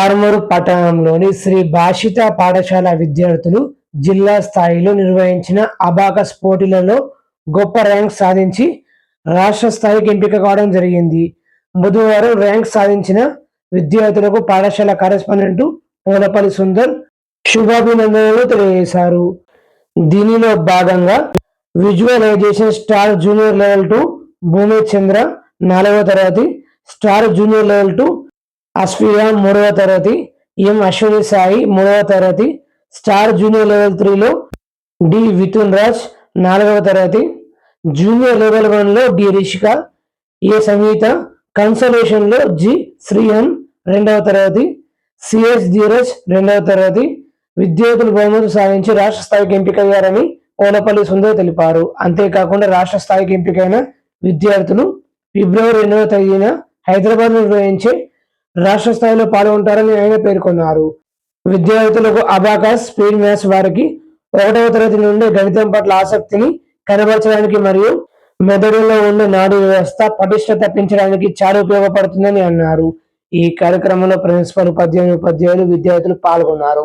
ఆర్మూరు పట్టణంలోని శ్రీ భాషిత పాఠశాల విద్యార్థులు జిల్లా స్థాయిలో నిర్వహించిన అబాకస్ పోటీలలో గొప్ప ర్యాంక్ సాధించి రాష్ట్ర స్థాయికి ఎంపిక కావడం జరిగింది. బుధవారం ర్యాంక్ సాధించిన విద్యార్థులకు పాఠశాల కరెస్పాండెంట్ పూలపల్లి సుందర్ శుభాభినందనలు తెలియజేశారు. దీనిలో భాగంగా visualization star junior level two Bhoomi Chandra నాలుగవ తరగతి star junior level two Ashviya మూడవ తరగతి ఎం అశ్విని సాయి మూడవ తరగతి స్టార్ జూనియర్ లెవెల్ త్రీలో డి వితున్ రాజ్ నాలుగవ తరగతి జూనియర్ లెవెల్ వన్లో డి రిషిక ఏ సంగీత కన్సలేషన్లో జి శ్రీహన్ రెండవ తరగతి సిఎస్ ధీరజ్ రెండవ తరగతి విద్యార్థులు బహుమతి సాధించి రాష్ట్ర స్థాయికి ఎంపికయ్యారని ఓలపల్లి సుందర్ తెలిపారు. అంతేకాకుండా రాష్ట్ర స్థాయికి ఎంపికైన విద్యార్థులు ఫిబ్రవరి రెండవ తేదీన హైదరాబాద్ నిర్వహించే రాష్ట్ర స్థాయిలో పాల్గొంటారని ఆయన పేర్కొన్నారు. విద్యార్థులకు అబాకాస్ స్పీడ్ మ్యాథ్స్ వారికి ఒకటవ తరగతి నుండి గణితం పట్ల ఆసక్తిని కనబరచడానికి మరియు మెదడులో ఉండే నాడీ వ్యవస్థ పటిష్టత పెంచడానికి చాలా ఉపయోగపడుతుందని అన్నారు. ఈ కార్యక్రమంలో ప్రిన్సిపల్ ఉపాధ్యాయులు ఉపాధ్యాయులు విద్యార్థులు పాల్గొన్నారు.